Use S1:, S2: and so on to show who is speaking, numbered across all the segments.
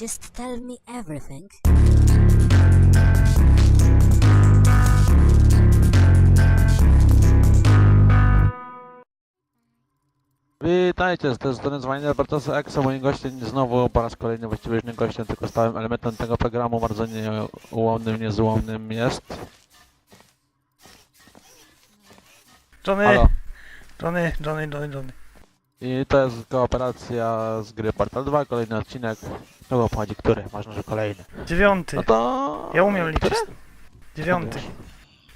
S1: Just tell me everything.
S2: Witajcie, z tej strony Zwanier Bartosa Exo, moim gościem znowu po raz kolejny, właściwie już nie gościem, tylko stałym elementem tego programu, bardzo nieułomnym, niezłomnym jest.
S3: Johnny,
S2: Halo.
S3: Johnny, Johnny, Johnny, Johnny.
S2: I to jest kooperacja z gry Portal 2, kolejny odcinek. Kogo pochodzi który? Ważne, że kolejny.
S3: Dziewiąty.
S2: No to...
S3: Ja umiem liczyć.
S2: Który?
S3: Dziewiąty.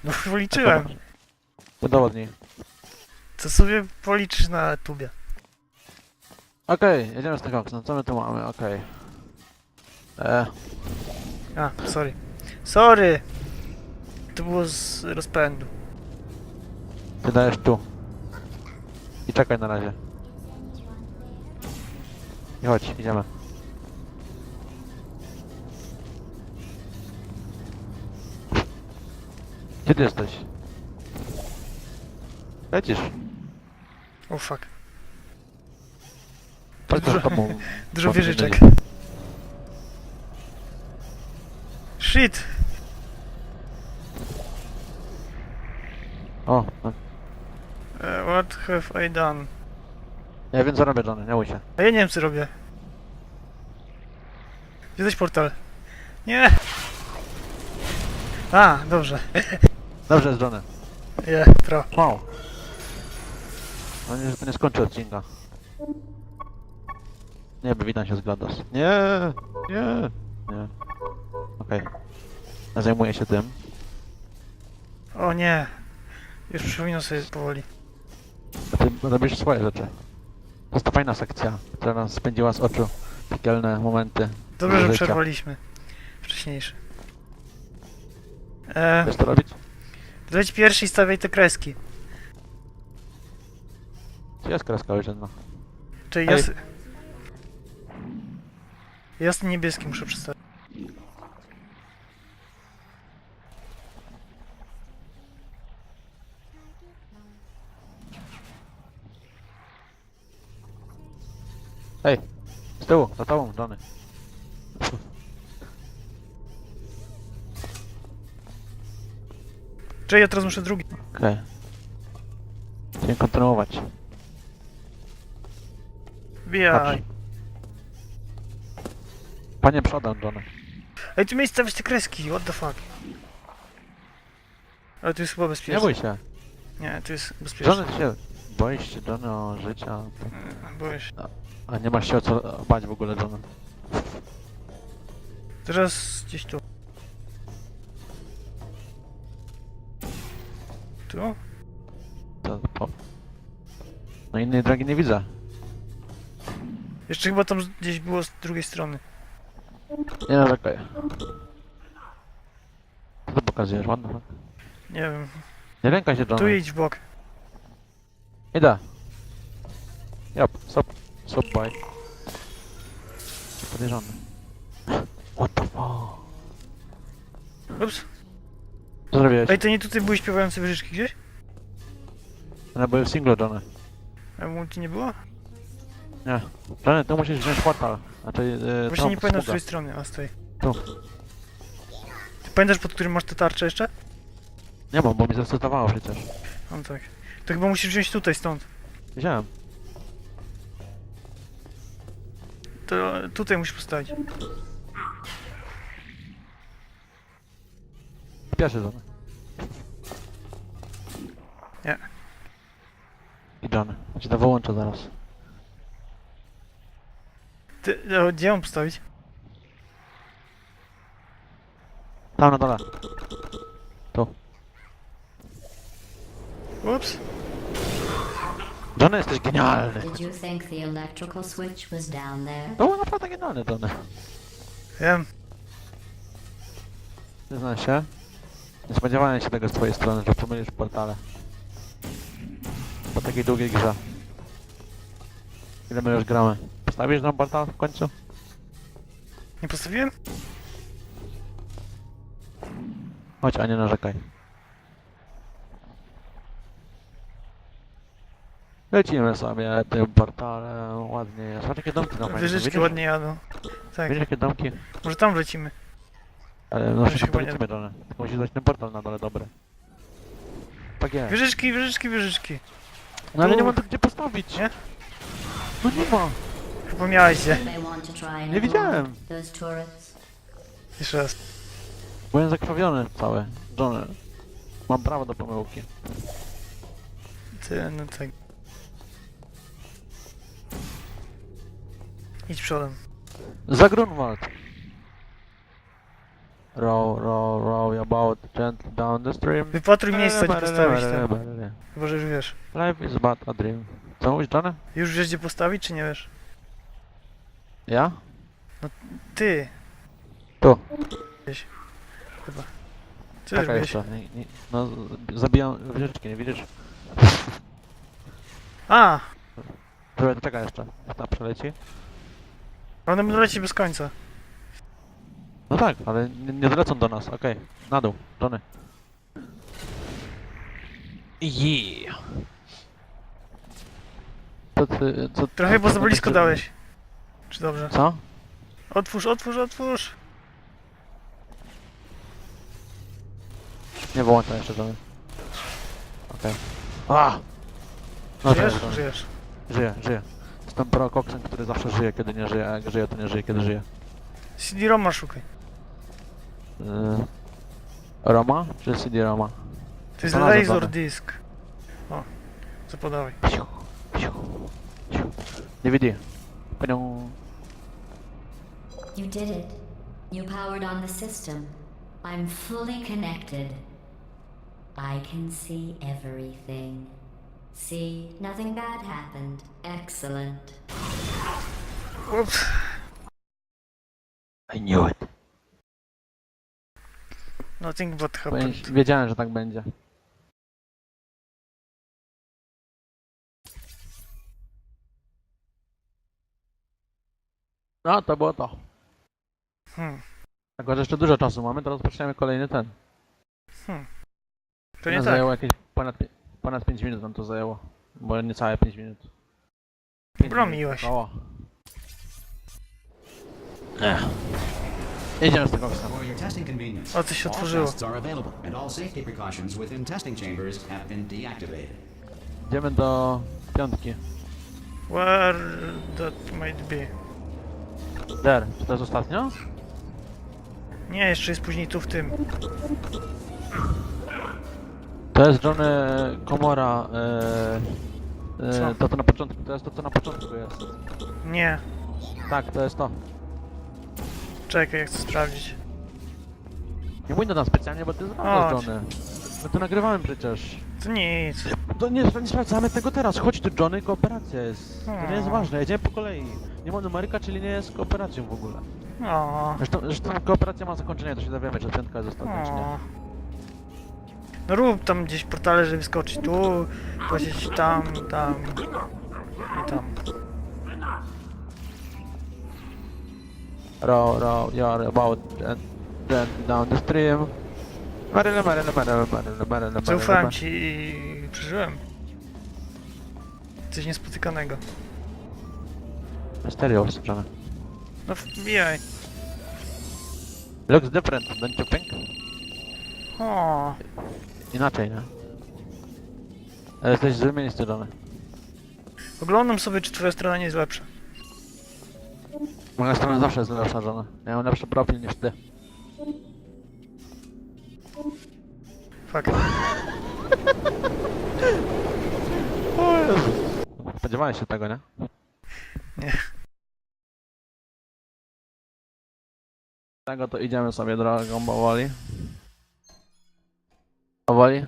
S3: No policzyłem.
S2: Udowodnij.
S3: Co sobie policzysz na tubie.
S2: Okej, jedziemy z tego okna, co my tu mamy? Okej. E,
S3: A, sorry. Sorry! To było z rozpędu.
S2: ty dajesz tu. I czekaj na razie. I chodź, idziemy. Gdzie ty jesteś? Lecisz.
S3: O oh, fuck.
S2: Patrz
S3: Dużo-
S2: tobą.
S3: Dużo wieżyczek. Shit!
S2: O.
S3: Uh, what have I done?
S2: Ja wiem co robię, Johnny, nie bój się.
S3: A ja nie wiem co robię. Gdzie jest portal? Nie! A, dobrze.
S2: Dobrze jest, Johnny.
S3: Je, pro.
S2: Wow. No nie, nie skończy odcinka. Nie, by witam się z GLaDOS. Nie, nie, nie. Okej. Ja Zajmuję się tym.
S3: O nie. Już przypominam sobie powoli.
S2: A ty robisz swoje rzeczy. To jest fajna sekcja, która nas spędziła z oczu piekielne momenty.
S3: Dobrze, że
S2: życia.
S3: przerwaliśmy. Wcześniejszy. E,
S2: Wiesz to robić?
S3: leć pierwszy i stawiaj te kreski.
S2: Czy jest kreska już jedna?
S3: Czyli
S2: Ej.
S3: jas... Jasny niebieski muszę przedstawić.
S2: Tyłu, za tobą, Johnny.
S3: Czyli ja teraz muszę drugi.
S2: Okej. Chciałem kontynuować.
S3: Wbijaj.
S2: Panie przodem, Johnny.
S3: Ej, tu miałeś stawiać te kreski, what the fuck. Ale tu jest chyba bezpiecznie.
S2: Nie bój się.
S3: Nie, tu jest bezpiecznie.
S2: Johnny, się boisz się, Johnny, o życia.
S3: Się.
S2: A nie masz się o co bać w ogóle, Johnny.
S3: Teraz gdzieś tu. Tu?
S2: To, po... No innej drogi nie widzę.
S3: Jeszcze chyba tam gdzieś było z drugiej strony.
S2: Nie narzekaj. Co to pokazujesz? Ładno. ładno.
S3: Nie wiem.
S2: Nie ręka się,
S3: Tu
S2: Johnny.
S3: idź w bok.
S2: Idę. Jop, stop. Stop, bye. Podejrzany. What the fuck?
S3: Ups.
S2: Co zrobiłeś?
S3: Ej, to nie tutaj były śpiewające wyżyczki gdzieś?
S2: One były w singlu, Johnny.
S3: A multi nie było?
S2: Nie. Johnny, tu musisz wziąć portal. Znaczy, yy,
S3: Właśnie
S2: tą
S3: nie pamiętam z której strony, a tej.
S2: Tu.
S3: Ty pamiętasz pod którym masz tę tarczę jeszcze?
S2: Nie mam, bo mi zresetowało przecież.
S3: No tak. To chyba musisz wziąć tutaj, stąd.
S2: Wziąłem.
S3: To tutaj musisz postawić.
S2: Pierwszy, Johnny.
S3: Nie.
S2: I Johnny. Ja ci to wyłączę zaraz.
S3: Ty, o, gdzie mam postawić?
S2: Tam na dole.
S3: Ups.
S2: Johnny, jesteś genialny.
S1: Did you think the electrical switch was down there?
S2: To był naprawdę genialny, Johnny.
S3: Wiem.
S2: Przyznaj się. Nie spodziewałem się tego z twojej strony, że pomylisz portale. Po takiej długiej grze. Ile my już gramy? Postawisz nam portal w końcu?
S3: Nie postawiłem?
S2: Chodź, a nie narzekaj. Lecimy sobie tym portalem, ładnie jest. Patrz jakie domki nam fajne są,
S3: Wyżyczki
S2: widzisz?
S3: ładnie jadą. Tak,
S2: Widzisz jakie domki?
S3: może tam wlecimy.
S2: Ale no szybko
S3: chyba nie-
S2: polecimy dole. Tylko musi dać ten portal na dole, dobry. Tak jest.
S3: Wieżyczki, wieżyczki, wieżyczki.
S2: No ale nie mam tu gdzie postawić.
S3: Nie?
S2: No nie ma.
S3: Przypomniałeś się.
S2: Nie widziałem.
S3: Jeszcze raz.
S2: Byłem zakrwawiony cały. Johnny. Mam prawo do pomyłki.
S3: Ty, no tak. Idź przodem.
S2: Za Grunwald. Row, row, row about gently down the stream.
S3: Wypatruj miejsca, gdzie postawić tam. Chyba, że już wiesz.
S2: Life is but a dream. Co mówisz, Johnny?
S3: Już wiesz, gdzie postawić, czy nie wiesz?
S2: Ja?
S3: Ty.
S2: Tu.
S3: Gdzieś. Chyba. Ty już wiesz.
S2: jeszcze. Nie, nie, no, zabijam wieżyczki, nie widzisz?
S3: A!
S2: Czekaj, jeszcze. Jak tam przeleci?
S3: One będą lecieć bez końca.
S2: No tak, ale nie, nie zlecą do nas. Okej, na dół, Johnny. Yeah. Co ty, co
S3: Trochę bo za blisko dałeś. Czy dobrze?
S2: Co?
S3: Otwórz, otwórz, otwórz!
S2: Nie wyłączam jeszcze Johnny. Okej. A! No
S3: Żyjesz? Żyjesz.
S2: Żyję, żyję. Jestem prokoksem, który zawsze żyje, kiedy nie żyje, a jak żyje, to nie żyje, kiedy żyje.
S3: CD-ROMa szukaj.
S2: Yy... Roma czy CD-Roma?
S3: To jest
S2: Znalazłem
S3: laser
S2: dane.
S3: disk. O, zapodawaj.
S2: Psiu, psiu, psiu. DVD. Panią.
S1: You did it. You powered on the system. I'm fully connected. I can see everything. See, nothing bad happened. Excellent.
S3: Ups.
S2: I knew it.
S3: Nothing but happened.
S2: Wiedziałem, że tak będzie. No, to było to.
S3: Hmm.
S2: Tylko, że jeszcze dużo czasu mamy, to rozpoczniemy kolejny ten.
S3: To nie tak.
S2: Zajęło jakieś ponad, ponad 5 minut nam to zajęło. Bo niecałe 5 minut.
S3: Bromiłeś.
S2: minut około. Ech. Jedziemy z tego koksa.
S4: For your testing convenience,
S3: O, coś się
S4: all
S3: otworzyło.
S4: tests are available, and all safety precautions within testing chambers have been deactivated.
S2: Idziemy do piątki.
S3: Where that might be.
S2: Der, czy to jest ostatnio?
S3: Nie, jeszcze jest później tu w tym.
S2: To jest Johnny Komora. E, e,
S3: Co?
S2: to co na początku, to jest to co na początku jest.
S3: Nie.
S2: Tak, to jest to.
S3: Czekaj, ja chcę sprawdzić.
S2: Nie mój do nas specjalnie, bo ty
S3: Chodź.
S2: znasz Johnny. My to nagrywamy przecież.
S3: To nic.
S2: To nie, nie sprawdzamy tego teraz. Chodź tu Johnny, kooperacja jest. To nie jest
S3: Hmm.
S2: ważne, jedziemy po kolei. Nie ma numeryka, czyli nie jest kooperacją w ogóle.
S3: O.
S2: Zresztą, zresztą kooperacja ma zakończenie, to się dowiemy, czy piątka jest ostatnia, czy nie.
S3: o. No rób tam gdzieś portale, żeby skoczyć tu, powiedzieć tam, tam i tam.
S2: Row, row, you're about and then down the stream. Maryle, maryle, maryle, maryle, maryle,
S3: Zaufałem ci i przeżyłem. Coś niespotykanego.
S2: Mysterious, Johnny.
S3: No wbijaj.
S2: Looks different, don't you think?
S3: O,
S2: Inaczej, nie? Ale jesteś złym miejscu, Johnny.
S3: oglądam sobie, czy twoja strona nie jest lepsza.
S2: Moja strona zawsze jest lepsza, Johnny. Ja mam lepszy profil niż ty.
S3: Fuck.
S2: O Jezu. Spodziewałeś się tego, nie?
S3: Nie.
S2: Tego to idziemy sobie drogą powoli. Powoli.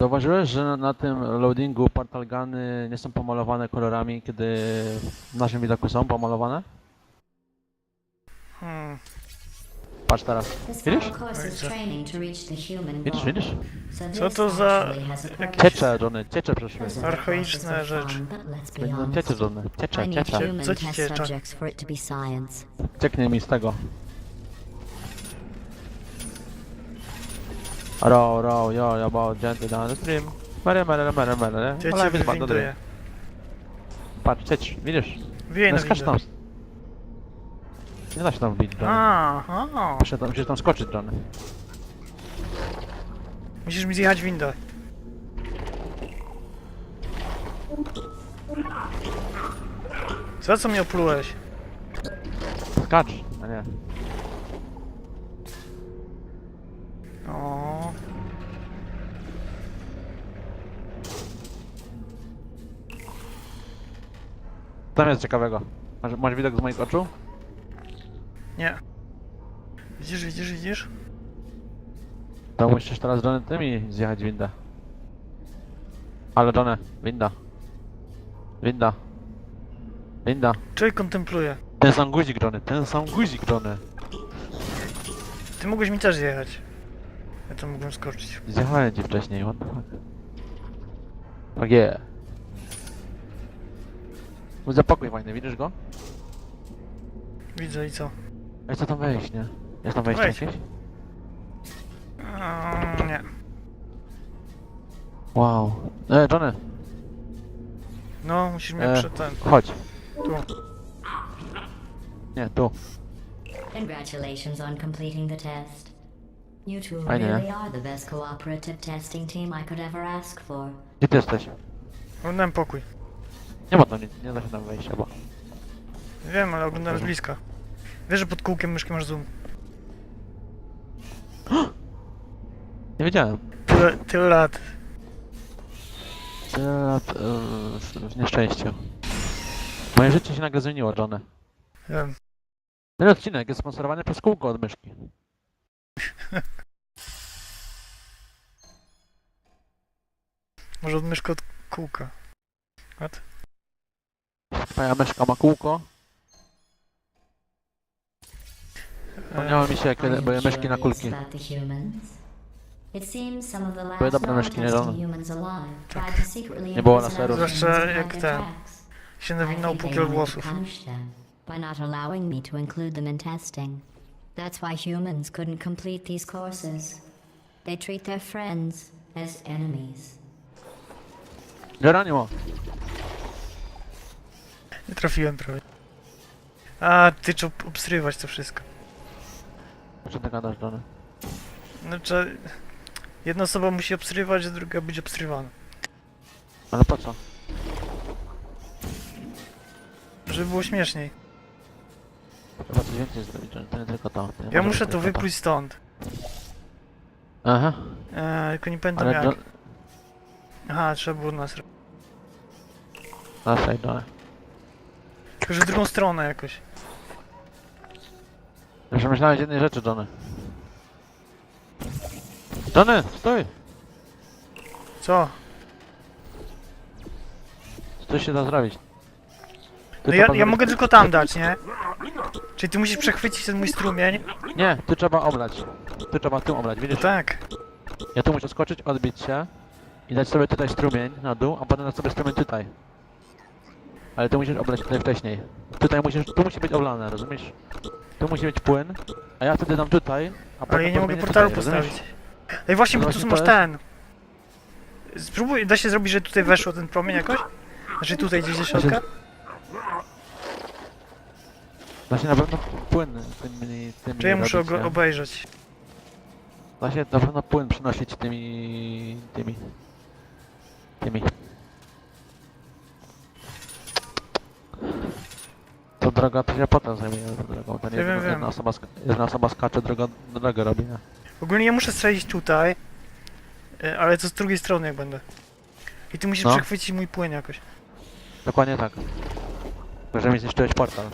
S2: Zauważyłeś, że na, tym loadingu portal guny nie są pomalowane kolorami, kiedy w naszym widoku są pomalowane?
S3: Hmm.
S2: Patrz teraz. Widzisz? Widzisz, widzisz?
S3: Co to za jakieś-.
S2: Ciecze, Johnny, ciecze przeszły.
S3: Archaiczne rzeczy.
S2: Ciecze, Johnny, ciecze, ciecze.
S3: Co ci ciecze?
S2: Cieknie mi z tego. Row, row, yo, about gently down the stream. Mary, Mary, Mary.
S3: Ja cię
S2: Ale
S3: wywinduję.
S2: Patrz, cieć, widzisz?
S3: Wijaj
S2: No
S3: na
S2: skacz
S3: windę.
S2: tam. Nie da się tam wbić, Johnny.
S3: Aha.
S2: Muszę tam, musisz tam skoczyć, Johnny.
S3: Musisz mi zjechać windę. Za co mnie oplułeś?
S2: Skacz, a nie. Tam jest ciekawego. Masz, masz widok z moich oczu?
S3: Nie. Widzisz, widzisz, widzisz?
S2: To musisz teraz Johnny tymi zjechać windę. Ale Johnny, winda. Winda. Winda.
S3: Czyli kontempluję.
S2: Ten sam guzik Johnny, ten sam guzik Johnny.
S3: Ty mogłeś mi też zjechać. Ja to mogłem skoczyć.
S2: Zjechałem ci wcześniej, what the fuck. Tak yeah. Zapokój fajny, widzisz go?
S3: Widzę i co?
S2: Ej, co tam wejść, nie? Jest tam wejście
S3: Wejdź.
S2: jakieś?
S3: Eee, nie.
S2: Wow. E, Johnny,
S3: No, musisz mnie
S2: e,
S3: przed ten.
S2: chodź.
S3: Tu.
S2: Nie, tu.
S1: Congratulations on completing the test. You two
S2: I know.
S1: really are the best cooperative testing team I could ever ask for.
S2: Gdzie ty jesteś?
S3: Oglądałem pokój.
S2: Nie ma tam nic, nie da się tam wejść chyba.
S3: Wiem, ale oglądałem z bliska. Wiesz, że pod kółkiem myszki masz zoom.
S2: Nie wiedziałem.
S3: Tyle, tyle lat.
S2: Tyle lat e, w- w nieszczęściu. Moje życie się nagle zmieniło, Johnny.
S3: Wiem.
S2: Ten odcinek jest sponsorowany przez kółko od myszki.
S3: Może od myszki od kółka. What?
S2: Twoja myszka ma kółko. Wspomniało mi się,
S1: you
S2: były myszki na kulki. Były dobre myszki, nie
S1: non-testing
S2: Johnny?
S1: humans alive tried to secretly
S2: Nie było laserów.
S3: Zwłaszcza jak ten. Się nawinął pukiel włosów.
S1: by not allowing me to include them in testing. That's why humans couldn't complete these courses. They treat their friends as enemies.
S2: Geronimo!
S3: Nie trafiłem prawie. A, ty trzeba ob- obstrywać to wszystko.
S2: Co ty gadasz, Johnny?
S3: No trzeba... Jedna osoba musi obstrywać, a druga być obstrywana.
S2: Ale po co?
S3: Żeby było śmieszniej.
S2: Trzeba coś więcej zrobić, Johnny. To nie tylko to. Nie
S3: Ja
S2: może
S3: muszę
S2: być
S3: to
S2: tylko
S3: wypluć stąd.
S2: Aha.
S3: Eee, tylko nie pamiętam
S2: Ale
S3: jak.
S2: John...
S3: Aha, trzeba było nas...
S2: Naszej, Johnny.
S3: Tylko, że w drugą stronę jakoś.
S2: Już myślałeś jednej rzeczy, Johnny. Johnny, stój!
S3: Co?
S2: Coś się da zrobić. Ty
S3: No
S2: to
S3: ja, ja mogę tylko tam dać, nie? Czyli ty musisz przechwycić ten mój strumień.
S2: Nie, tu trzeba oblać. Tu trzeba tu oblać, widzisz?
S3: Tak.
S2: Ja tu muszę skoczyć, odbić się i dać sobie tutaj strumień na dół, a potem dać sobie strumień tutaj. Ale tu musisz oblać tutaj wcześniej. Tutaj musisz, tu musi być oblane, rozumiesz? Tu musi być płyn, a ja wtedy dam tutaj, a potem
S3: Ale ja nie mogę
S2: podmienię
S3: portalu
S2: tutaj, rozumiesz?
S3: postawić. Ej, właśnie, bo
S2: No
S3: tu
S2: właśnie
S3: masz
S2: to
S3: ten. Spróbuj, da się zrobić, że tutaj weszło ten promień jakoś? Znaczy tutaj gdzieś do środka?
S2: Się na pewno płyn tymi... tymi
S3: Czy ja muszę
S2: robić,
S3: go obejrzeć?
S2: Się na pewno płyn przynosić tymi... tymi... To droga to się potem zajmuje tą drogą. To nie
S3: wiem,
S2: jedna,
S3: wiem.
S2: jedna, osoba, sk- jedna osoba skacze, droga drogę robi, nie?
S3: Ogólnie ja muszę strzelić tutaj, e, ale to z drugiej strony jak będę. I ty musisz
S2: No.
S3: przechwycić mój płyn jakoś.
S2: Dokładnie tak. Tylko, że mi zniszczyłeś portal.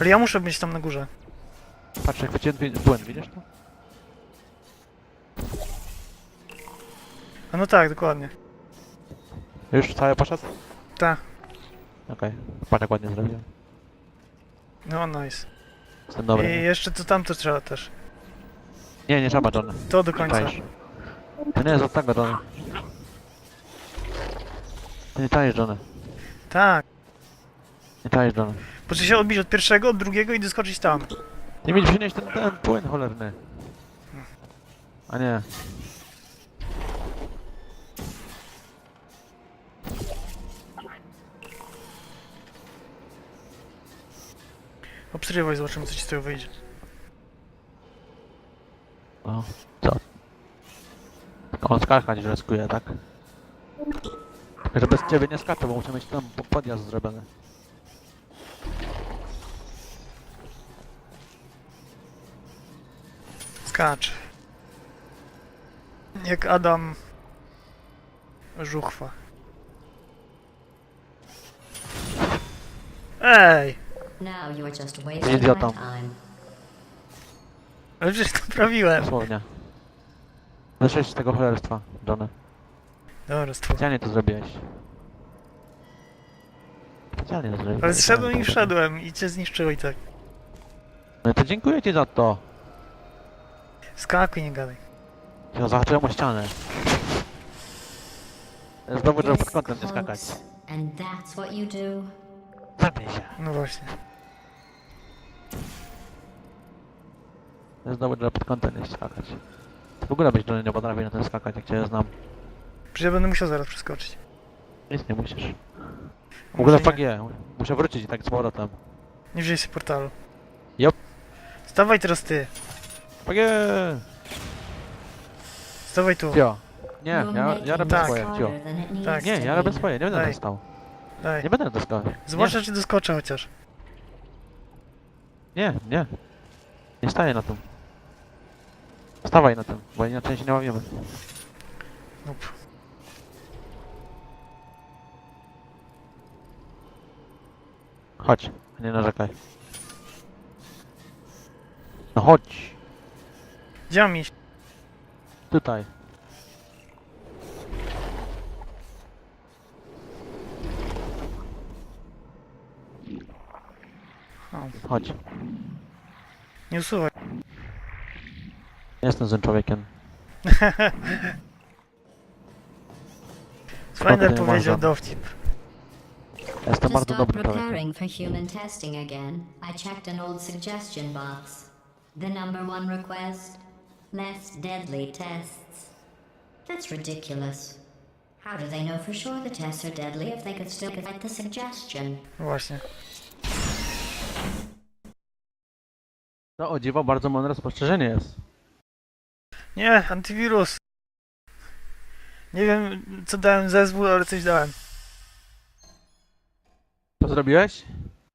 S3: Ale ja muszę być tam na górze.
S2: Patrz, jak wyciąłem pi- płyn, widzisz to?
S3: A no tak, dokładnie.
S2: Już cały poszedł?
S3: Tak.
S2: Okej. Patrz, jak ładnie zrobiłem.
S3: No nice.
S2: Jestem dobry.
S3: I jeszcze to tamto trzeba też.
S2: Nie, nie trzeba, Johnny.
S3: To do końca.
S2: Czaisz. To nie jest od tego, Johnny. Ty nie czaisz, Johnny.
S3: Tak.
S2: Nie czaisz, Johnny.
S3: Po się odbić od pierwszego, od drugiego i doskoczyć tam.
S2: Nie mieli przynieść ten, ten płyn cholerny. A nie.
S3: Obsrywaj, zobaczymy co ci z tego wyjdzie.
S2: O, co? On skakać ryskuje, tak? Że bez ciebie nie skaczę, bo muszę mieć tam po- podjazd zrobiony.
S3: Skacz. Jak Adam... Żuchwa. Ej!
S1: Now you're just wasting my
S2: Idiotą.
S3: Ale przecież to prawiłem.
S2: Dosłownie. Zeszłeś z tego cholerstwa, Johnny.
S3: Dobra, stwór.
S2: Specjalnie to zrobiłeś. Specjalnie to zrobiłeś.
S3: Ale zszedłem i wszedłem i cię zniszczyło i tak.
S2: No to dziękuję ci za to.
S3: Skakuj, nie gadaj.
S2: Ja zahaczyłem o ścianę. Znowu trzeba pod kątem nie skakać.
S1: And that's what you do?
S2: Zabij się.
S3: No właśnie.
S2: Znowu trzeba pod kątem nie skakać. W ogóle byś Johnny nie potrafi na tym skakać, jak cię znam.
S3: Przecież ja będę musiał zaraz przeskoczyć.
S2: Nic nie musisz. W ogóle
S3: Może
S2: fuck yeah. Muszę wrócić tak z powrotem.
S3: Nie wziąłeś sobie portalu.
S2: Jop.
S3: Stawaj teraz ty.
S2: Fuck yeah!
S3: Stawaj tu.
S2: Cio. Nie, ja, ja robię
S3: Tak.
S2: swoje, cio.
S3: Tak.
S2: Nie, ja robię swoje, nie będę
S3: Daj.
S2: dostał.
S3: Daj.
S2: Nie będę dostał.
S3: Zwłaszcza czy doskoczę chociaż.
S2: Nie, nie, nie. Staję na tym. Stawaj na tym, bo inaczej się nie.
S3: Up.
S2: Chodź, nie narzekaj. No chodź,
S3: Gdzie mam iść?
S2: tutaj.
S3: O,
S2: Chodź.
S3: nie usuwaj.
S2: Nie jestem złym człowiekiem. Nie
S3: powiedział dowcip.
S2: Jestem
S1: To
S2: bardzo
S1: start
S2: dobrym człowiekiem.
S1: preparing for human testing again, I checked an old suggestion box. The number one request? Less deadly tests. That's ridiculous. How do they know for sure the tests are deadly if they could still get the suggestion?
S3: No Właśnie.
S2: No o dziwo, bardzo mądre spostrzeżenie jest.
S3: Nie, antywirus. Nie wiem co dałem zezwól, ale coś dałem.
S2: Co zrobiłeś?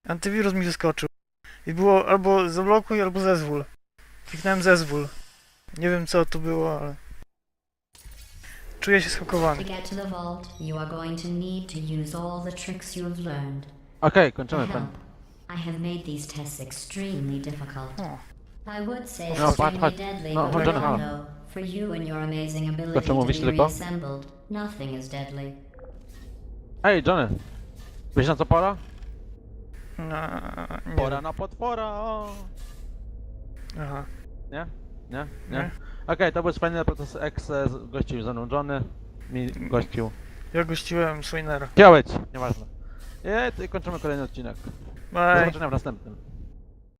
S3: Antywirus mi wyskoczył. I było albo zablokuj, albo zezwól. Kliknąłem zezwól. Nie wiem co to było, ale... Czuję się
S1: To to to to learned.
S2: Okej,
S1: To
S2: kończymy ten.
S1: I have made these tests extremely difficult.
S3: O.
S1: I would say
S2: No, patrz,
S1: extremely
S2: patrz.
S1: deadly,
S2: No,
S1: but
S2: halo.
S1: know, for you and your amazing ability
S2: Zaczął
S1: to
S2: mówić
S1: be
S2: tylko?
S1: reassembled, nothing is deadly.
S2: Ej, Johnny! Wiesz na co pora?
S3: No, nie
S2: Pora na potwora!
S3: Aha.
S2: Nie? Nie? Nie?
S3: Nie.
S2: Okej, to był wspaniały proces X, e, z- gościł ze mną Johnny. Mi gościł.
S3: Ja gościłem Swinera.
S2: Działeć! Nieważne. I kończymy kolejny odcinek. Do zobaczenia w następnym.